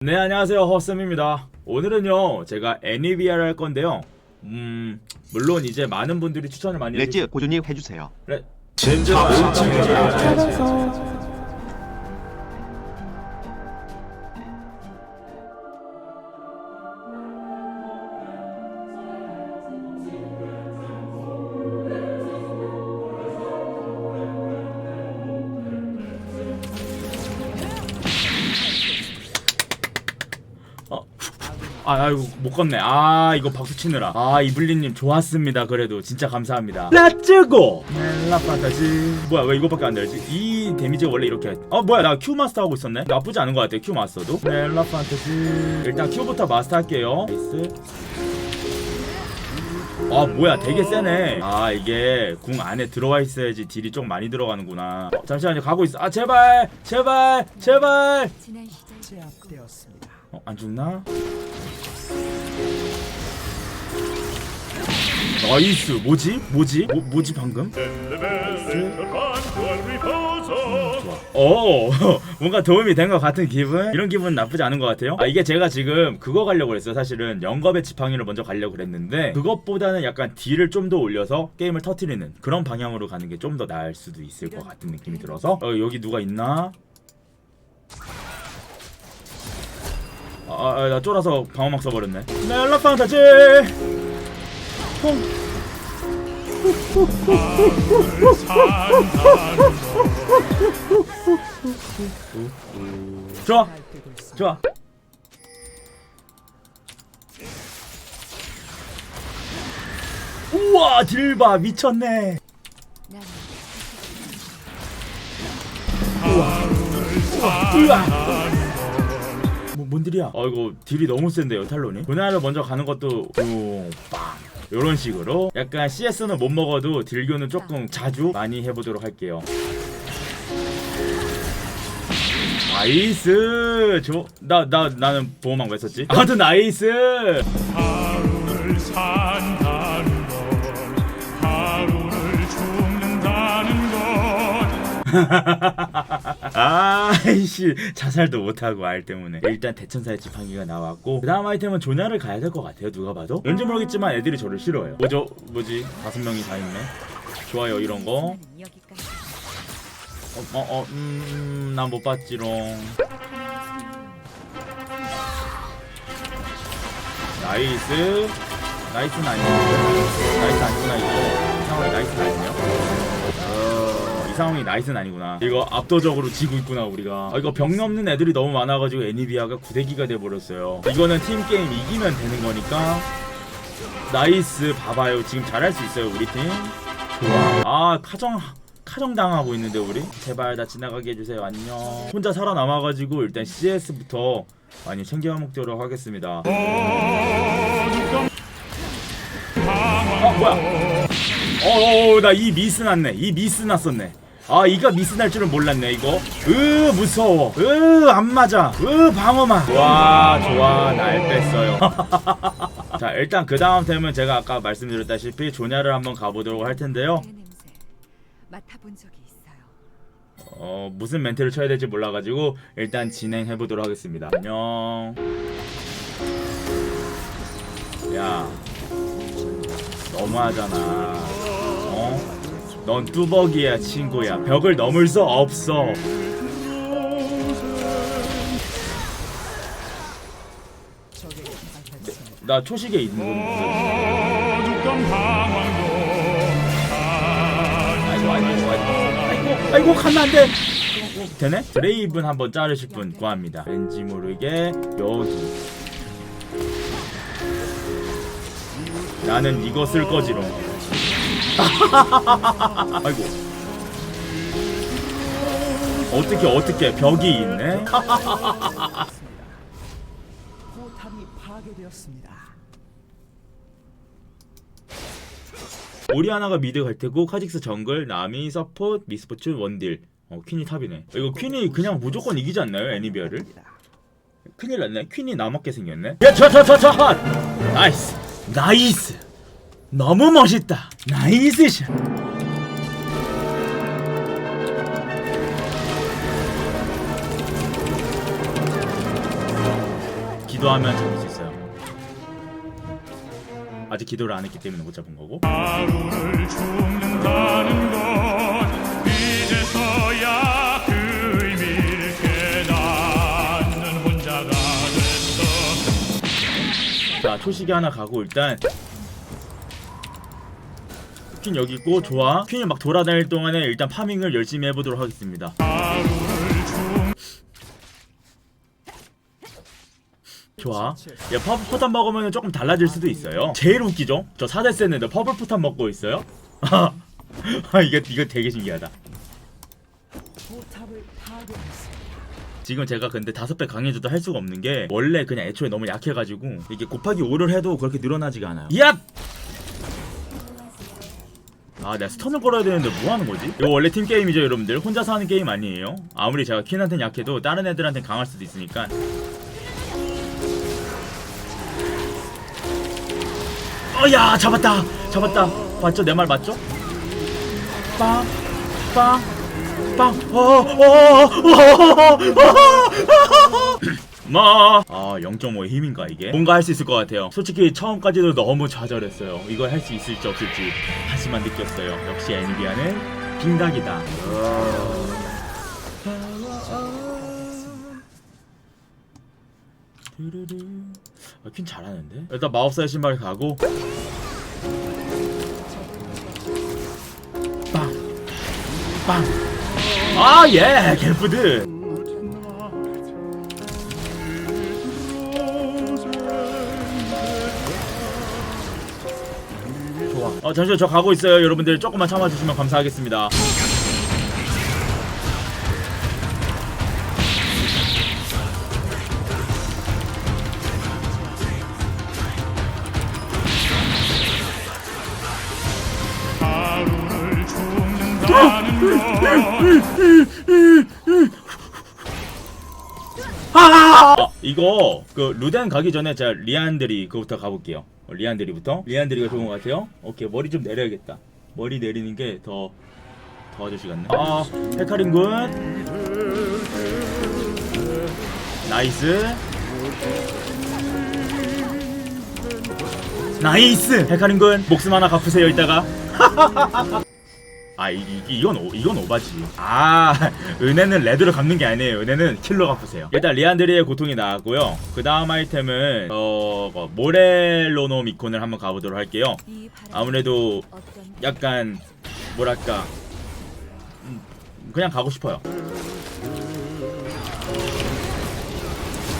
네 안녕하세요. 허쌤입니다. 오늘은요 제가 애니비아를 할 건데요. 음 물론 이제 많은 분들이 추천을 많이 렛츠 꾸준히 해주세요. 그래 아, 아이고 못 걷네. 아 이거 박수 치느라. 아 이블린님 좋았습니다. 그래도 진짜 감사합니다. 렛츠고. 멜라 판타지. 뭐야 왜 이거밖에 안 되지? 이 데미지가 원래 이렇게. 어 뭐야 나 Q 마스터 하고 있었네. 나쁘지 않은 것 같아 Q 마스터도. 멜라 판타지. 일단 Q부터 마스터 할게요. 나이스. 아 뭐야 되게 세네 아 이게 궁 안에 들어와 있어야지 딜이 좀 많이 들어가는구나 어, 잠시만요 가고 있어 아 제발 제발 제발 어, 안 죽나? 나이스 뭐지? 뭐지? 뭐, 뭐지 방금? 좋아. 어 뭔가 도움이 된 것 같은 기분? 이런 기분 나쁘지 않은 것 같아요 아 이게 제가 지금 그거 가려고 그랬어요 사실은 영겁의 지팡이를 먼저 가려고 그랬는데 그것보다는 약간 딜을 좀더 올려서 게임을 터트리는 그런 방향으로 가는 게 좀 더 나을 수도 있을 것 같은 느낌이 들어서 어, 여기 누가 있나? 아, 아, 나 쫄아서 방어막 써버렸네. 멜라 판타지. 퐁. 좋아, 좋아. 우와, 딜바 미쳤네. 뭐, 뭔 딜이야? 어 이거 딜이 너무 센데요 탈론이 분할을 먼저 가는 것도 뿡빵 요런 식으로. 약간 CS는 못 먹어도 딜교는 조금 자주 많이 해보도록 할게요. 나이스! 저나 나 나는 보호막 왜 썼지? 아무튼 나이스! 하루를 산다는 건 하루를 죽는다는 건 아이씨 자살도 못하고 알 때문에 일단 대천사의 지팡이가 나왔고 그 다음 아이템은 조냐를 가야 될 것 같아요 누가 봐도 왠지 모르겠지만 애들이 저를 싫어해요 뭐죠 뭐지 다섯 명이 다 있네 좋아요 이런 거 어, 어, 어, 음, 난 못 봤지롱. 나이스. 나이스는 아니고. 나이스 아니구나, 이거. 이 상황이 나이스는 아니네요. 어, 이 상황이 나이스는 아니구나. 이거 압도적으로 지고 있구나, 우리가. 아, 이거 병 넘는 애들이 너무 많아가지고 애니비아가 구대기가 돼버렸어요. 이거는 팀게임 이기면 되는 거니까. 나이스, 봐봐요. 지금 잘할 수 있어요, 우리 팀. 좋아. 아, 카정. 카정 당하고 있는데 우리 제발 나 지나가게 해주세요 안녕 혼자 살아남아가지고 일단 CS부터 많이 챙겨 먹도록 하겠습니다 어 뭐야 어나 이 미스 났네 이 미스 났었네 아 이거 미스 날 줄은 몰랐네 이거 으 무서워 으 안 맞아 으 방어막 와 좋아 날 뺐어요 자 일단 그 다음 템은 제가 아까 말씀드렸다시피 조냐를 한번 가보도록 할 텐데요 내 냄새 맡아본 적이 있어요. 어 무슨 멘트를 쳐야 될지 몰라가지고 일단 진행해 보도록 하겠습니다. 안녕. 야, 너무하잖아. 어? 넌 뚜벅이야 친구야. 벽을 넘을 수 없어. 나 초식에 있는 아이고 아이고 아이고 아이고 아이고 가면 안 돼. 되네? 드레이븐 한번 자르실 분 구합니다. 왠지 모르게 여기. 나는 이거 쓸 거지롱. 아이고. 어떻게 어떻게 벽이 있네? 포탑이 파괴되었습니다. 오리아나가 미드 갈 테고 카직스 정글, 나미 서포트, 미스포츠 원딜. 어 퀸이 탑이네. 이거 퀸이 그냥 무조건 이기지 않나요 애니비아를? 큰일 났네. 퀸이 나먹게 생겼네. 야, 저, 저, 저, 저, 헛! 나이스. 나이스. 너무 멋있다. 나이스 샷. 기도하면 잡을 수 있어요. 아직 기도를 안 했기 때문에 못 잡은 거고. 하루를 죽는다는 것 이제서야 그 의미를 깨닫는 혼자가 됐어 자 초식이 하나 가고 일단 퀸 여기 있고 좋아 퀸이 막 돌아다닐 동안에 일단 파밍을 열심히 해보도록 하겠습니다. 좋아 얘 퍼블 포탄 먹으면 조금 달라질 수도 있어요. 제일 웃기죠? 저 4대 했는데 퍼블 포탄 먹고 있어요? 아 이거 이거 되게 신기하다. 지금 제가 근데 다섯 배 강해져도 할 수가 없는 게 원래 그냥 애초에 너무 약해가지고 이게 곱하기 5를 해도 그렇게 늘어나지가 않아요. 얍! 아 내가 스턴을 걸어야 되는데 뭐 하는 거지? 이거 원래 팀 게임이죠 여러분들 혼자서 하는 게임 아니에요 아무리 제가 퀸한테는 약해도 다른 애들한테는 강할 수도 있으니까 어야 잡았다 잡았다 맞죠 내 말 맞죠? 빵 빵 빵! 어, 어, 어, 어, 어, 어. 뭐? 아, 0.5의 힘인가 이게? 뭔가 할 수 있을 것 같아요. 솔직히 처음까지도 너무 좌절했어요. 이걸 할 수 있을지 없을지. 하지만 느꼈어요. 역시 애니비아는. 두루루. 아, 퀸 잘하는데? 일단 마법사의 신발 가고 빵! 빵! 아, 예! 갤프드! 어, 잠시만 저 가고 있어요. 여러분들 조금만 참아주시면 감사하겠습니다. 하루를 죽는다는 것 아! 어, 이거 그 루덴 가기 전에 제가 리안드리 그부터 가볼게요. 어, 리안드리부터. 리안드리가 좋은 것 같아요. 오케이 머리 좀 내려야겠다. 머리 내리는 게더 도와주시 같네. 아 헤카린 군. 나이스. 나이스. 헤카린 군 목숨 하나 갚으세요 이따가. 아 이, 이, 이 건 오, 이건 오바지. 아 은혜는 레드로 갚는 게 아니에요. 은혜는 킬로 갚으세요. 일단 리안드리의 고통이 나왔고요. 그 다음 아이템은 어 뭐, 모렐로노 미콘을 한번 가보도록 할게요. 아무래도 약간 뭐랄까 음, 그냥 가고 싶어요.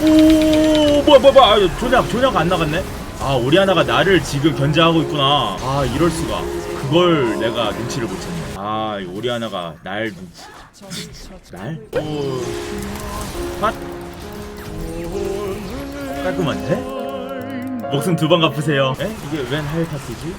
오 뭐야 뭐야 뭐야. 아, 조작 조작 안 나갔네? 아 오리아나가 나를 지금 견제하고 있구나. 아 이럴 수가. 그걸 내가 눈치를 못 챘네 아 이 오리아나가 날 처치. 날? 오핫 깔끔한데? 목숨 두 번 갚으세요 에? 이게 웬 하이파트지?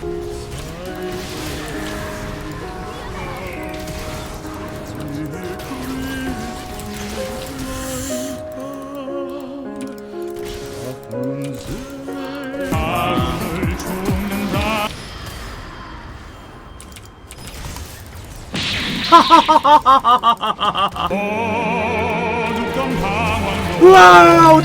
우와! 어,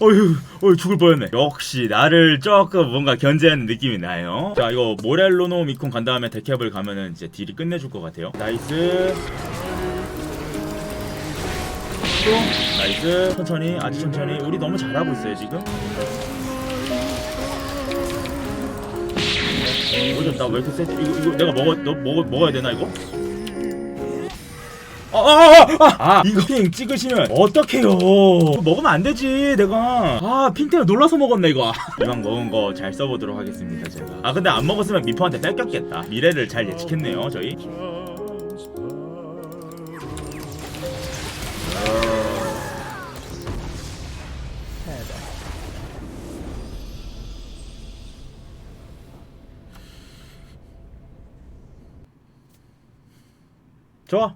어휴, 어휴, 죽을 뻔했네. 역시 나를 조금 뭔가 견제하는 느낌이 나요. 자, 이거 모렐로노 미콘 간 다음에 데캡을 가면은 이제 딜이 끝내줄 것 같아요. 나이스. 또 나이스. 천천히, 아주 천천히. 우리 너무 잘하고 있어요 지금. 뭐죠? 나왜 이렇게 세지? 이거, 이거 내가 먹어, 너 먹어, 먹어야 되나 이거? 아, 아, 아, 아, 이거 핑 찍으시면 어떡해요? 먹으면 안 되지 내가. 아핑 때문에 놀라서 먹었네 이거. 이왕 먹은 거 잘 써보도록 하겠습니다 제가. 아 근데 안 먹었으면 미포한테 뺏겼겠다. 미래를 잘 예측했네요 저희. 좋아